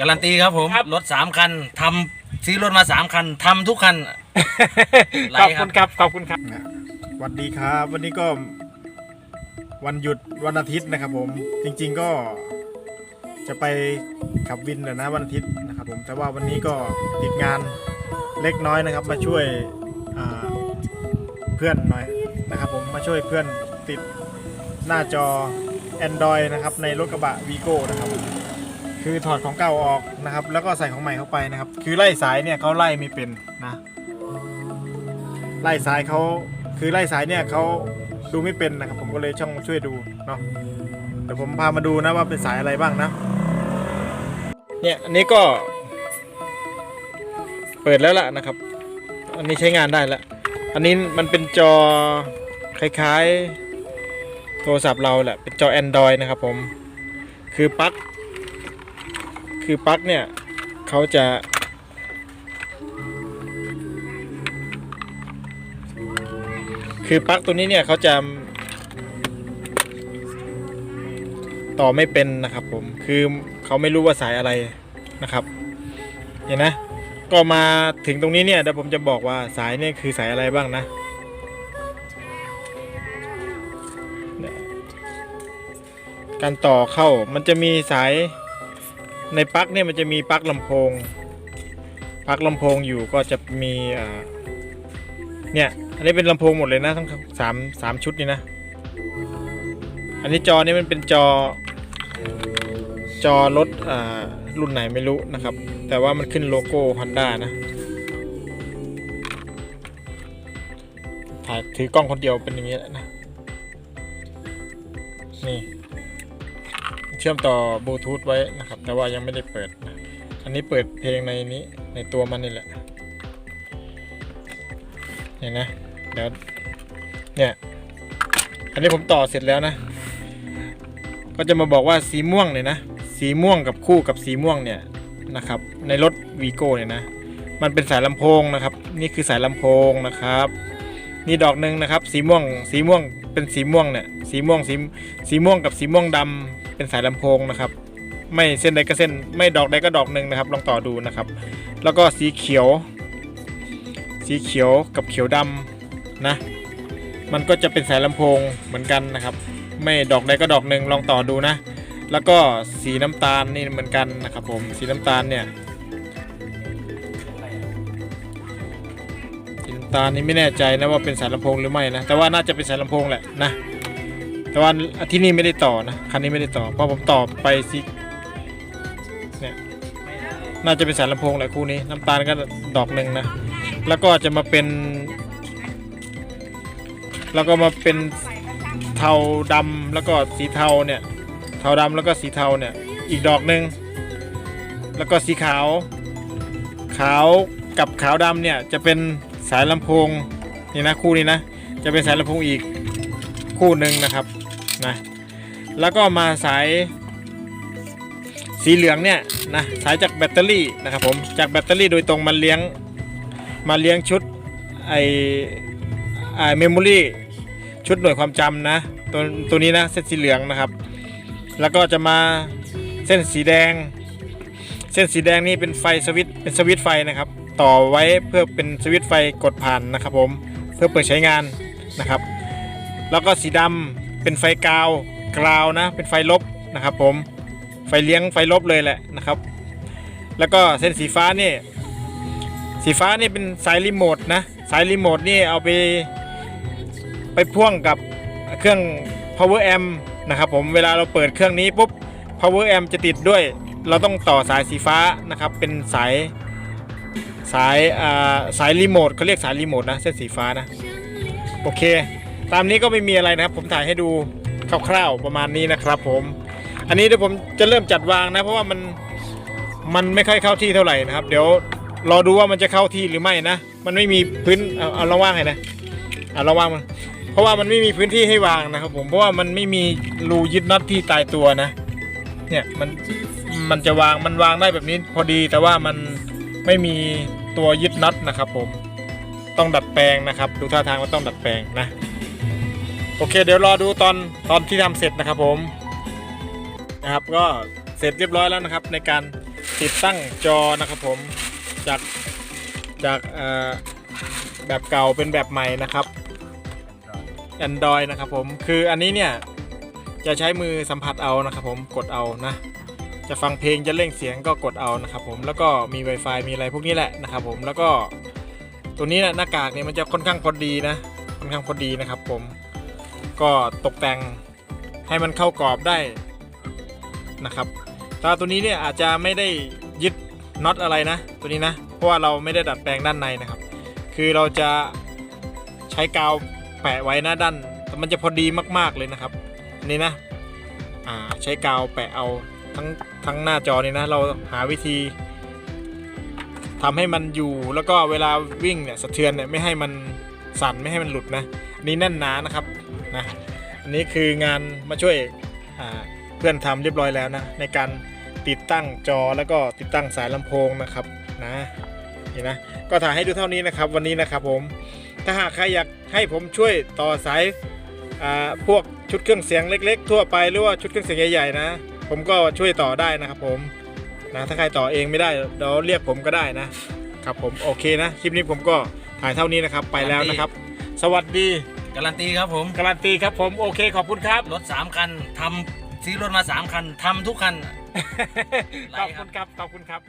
การันตีครับผม ครับ รถสามคันทำซื้อรถมาสามคันทำทุกคันไลขอบฟ์คคุรับณครับขอบคุณครับสวัสดีครับ วันนี้ก็วันหยุดวันอาทิตย์นะครับผมจริงๆก็จะไปขับวินแหละนะวันอาทิตย์นะครับผมแต่ว่าวันนี้ก็ติดงานเล็กน้อยนะครับ มาช่วยอ่าเพื่อนหน่อยนะครับผมมาช่วยเพื่อนติดหน้าจอ Android นะครับในรถกระบะ Vigo นะครับผม คือถอดของเก่าออกนะครับ แล้วก็ใส่ของใหม่เข้าไปนะครับ คือไล่สายเนี่ยเขาไล่ไม่เป็นนะ ไล่สายเขาคือไล่สายเนี่ยเขาดูไม่เป็นนะครับ ผมก็เลยช่องช่วยดูเนาะเดี๋ยวผมพามาดูนะว่าเป็นสายอะไรบ้างนะ เนี่ยอันนี้ก็ เปิดแล้วล่ะนะครับ อันนี้ใช้งานได้แล้วอันนี้มันเป็นจอคล้ายๆ โทรศัพท์เราแหละเป็นจอ Android นะครับผมคือปลั๊ก คือปลั๊กเนี่ยเขาจะ คือปลั๊กตัวนี้เนี่ยเขาจะ ต่อไม่เป็นนะครับผมคือเขาไม่รู้ว่าสายอะไรนะครับ เห็นนะ ก็มาถึงตรงนี้เนี่ยเดี๋ยวผมจะบอกว่าสายเนี่ยคือสายอะไรบ้างนะการต่อเข้ามันจะมีสาย ในปลั๊กเนี่ยมันจะมีปลั๊กลำโพงปลั๊กลำโพงอยู่ก็จะมีเนี่ยอันนี้เป็นลำโพงหมดเลยนะทั้งสามสามชุดนี่นะ อันนี้จอนี้มันเป็นจอจอรถอรุ่นไหนไม่รู้นะครับ แต่ว่ามันขึ้นโลโก้ Honda นะถ่ายถือกล้องคนเดียวเป็นอย่างนี้แหละนะนี่ ชื่อมต่อบลูทูธไว้นะครับ แต่ว่ายังไม่ได้เปิด อันนี้เปิดเพลงในนี้ในตัวมันนี่แหละเห็นนะเดี๋ยวเนี่ยอันนี้ผมต่อเสร็จแล้วนะ ก็จะมาบอกว่าสีม่วงเนี่ยนะ สีม่วงกับคู่กับสีม่วงเนี่ยนะครับ ในรถวีโก้เนี่ยนะ มันเป็นสายลำโพงนะครับ นี่คือสายลำโพงนะครับ นี่ดอกหนึ่งนะครับ สีม่วง สีม่วงเป็นสีม่วงเนี่ย สีม่วงสีสีม่วงกับสีม่วงดำ เป็นสายลำโพงนะครับ ไม่เส้นใดก็เส้นไม่ดอกใดก็ดอกหนึ่งนะครับ ลองต่อดูนะครับ แล้วก็สีเขียว สีเขียวกับเขียวดำนะ มันก็จะเป็นสายลำโพงเหมือนกันนะครับ ไม่ดอกใดก็ดอกหนึ่งลองต่อดูนะ แล้วก็สีน้ำตาลนี่เหมือนกันนะครับ ผมสีน้ำตาลเนี่ยสีน้ำตาลนี่ไม่แน่ใจนะว่าเป็นสายลำโพงหรือไม่นะแต่ว่าน่าจะเป็นสายลำโพงแหละนะ แต่ว่าที่นี่ไม่ได้ต่อนะคันนี้ไม่ได้ต่อเพราะผมต่อไปสิเนี่ยน่าจะเป็นสายลำโพงแหละคู่นี้ น้ำตาลก็ดอกหนึ่งนะ แล้วก็จะมาเป็น แล้วก็มาเป็นเทาดำแล้วก็สีเทาเนี่ย เทาดำแล้วก็สีเทาเนี่ย อีกดอกหนึ่งแล้วก็สีขาว ขาวกับขาวดำเนี่ยจะเป็นสายลำโพงนี่นะคู่นี้นะ จะเป็นสายลำโพงอีกคู่หนึ่งนะครับ นะแล้วก็มาสายสีเหลืองเนี่ยนะสายจากแบตเตอรี่นะครับผมจากแบตเตอรี่โดยตรงมาเลี้ยงมาเลี้ยงชุดไอไอเมมโมรี่ชุดหน่วยความจำนะตัวตัวนี้นะเส้นสีเหลืองนะครับ แล้วก็จะมาเส้นสีแดง เส้นสีแดงนี่เป็นไฟสวิตเป็นสวิตไฟนะครับ ต่อไว้เพื่อเป็นสวิตไฟกดผ่านนะครับผมเพื่อเปิดใช้งานนะครับ แล้วก็สีดำ เป็นไฟกาวกราวนะ เป็นไฟลบนะครับ ผมไฟเลี้ยงไฟลบเลยแหละนะครับ แล้วก็เส้นสีฟ้านี่ สีฟ้านี่เป็นสายรีโมทนะสายรีโมทนี่เอาไปไปพ่วงกับเครื่อง power amp นะครับ ผมเวลาเราเปิดเครื่องนี้ปุ๊บ power amp จะติดด้วย เราต้องต่อสายสีฟ้านะครับ เป็นสายสายอ่าสายรีโมทเขาเรียกสายรีโมทนะเส้นสีฟ้านะ โอเค ตามนี้ก็ไม่มีอะไรนะครับ ผมถ่ายให้ดูคร่าวๆประมาณนี้นะครับผม อันนี้เดี๋ยวผมจะเริ่มจัดวางนะ เพราะว่ามันมันไม่ค่อยเข้าที่เท่าไหร่นะครับ เดี๋ยวรอดูว่ามันจะเข้าที่หรือไม่นะ มันไม่มีพื้นเอาเอาลองว่างให้นะเอาลองว่างมันเพราะว่ามันไม่มีพื้นที่ให้วางนะครับ ผมเพราะว่ามันไม่มีรูยึดน็อตที่ตายตัวนะ เนี่ยมันมันจะวางมันวางได้แบบนี้พอดีแต่ว่ามันไม่มีตัวยึดน็อตนะครับ ผมต้องดัดแปลงนะครับ ดูท่าทางว่าต้องดัดแปลงนะ โอเค เดี๋ยวรอดูตอนตอนที่ทำเสร็จนะครับผมนะครับก็เสร็จเรียบร้อยแล้วนะครับ ในการติดตั้งจอนะครับผมจากจากแบบเก่าเป็นแบบใหม่นะครับ Android นะครับผมคืออันนี้เนี่ยจะใช้มือสัมผัสเอานะครับผมกดเอานะ จะฟังเพลงจะเร่งเสียงก็กดเอานะครับผมแล้วก็มี Wi-Fi มีอะไรพวกนี้แหละนะครับผมแล้วก็ตัวนี้นี่ยหน้ากากเนี่ยมันจะค่อนข้างพอดีนะค่อนข้างพอดีนะครับผม ก็ตกแต่งให้มันเข้ากรอบได้นะครับแตว่าตัวนี้เนี่ยอาจจะไม่ได้ยึดน็อตอะไรนะตัวนี้นะ เพราะว่าเราไม่ได้ดัดแปลงด้านในนะครับ คือเราจะใช้กาวแปะไว้หน้าด้านแต่มันจะพอดีมากๆเลยนะครับอันนี่นะใช้กาวแปะเอาทั้งทั้งหน้าจอนี่นะ เราหาวิธีทำให้มันอยู่แล้วก็เวลาวิ่งเนี่ยสะเทือนเนี่ยไม่ให้มันสั่นไม่ให้มันหลุดนะอันนี่แน่นหนานะครับ นะอันนี้คืองานมาช่วยเพื่อนทำเรียบร้อยแล้วนะในการติดตั้งจอแล้วก็ติดตั้งสายลำโพงนะครับนะนี่นะก็ถ่ายให้ดูเท่านี้นะครับวันนี้นะครับผมถ้าหากใครอยากให้ผมช่วยต่อสายพวกชุดเครื่องเสียงเล็ก ๆ ทั่วไปหรือว่าชุดเครื่องเสียงใหญ่ๆนะ ผมก็ช่วยต่อได้นะครับผมนะถ้าใครต่อเองไม่ได้เดี๋ยวเรียกผมก็ได้นะครับผมโอเคนะคลิปนี้ผมก็ถ่ายเท่านี้นะครับไปแล้วนะครับ สวัสดี การันตีครับผม การันตีครับผมโอเคขอบคุณครับ รถ 3 คันทำซื้อรถมา 3 คันทำทุกคัน ขอบคุณครับขอบคุณครับ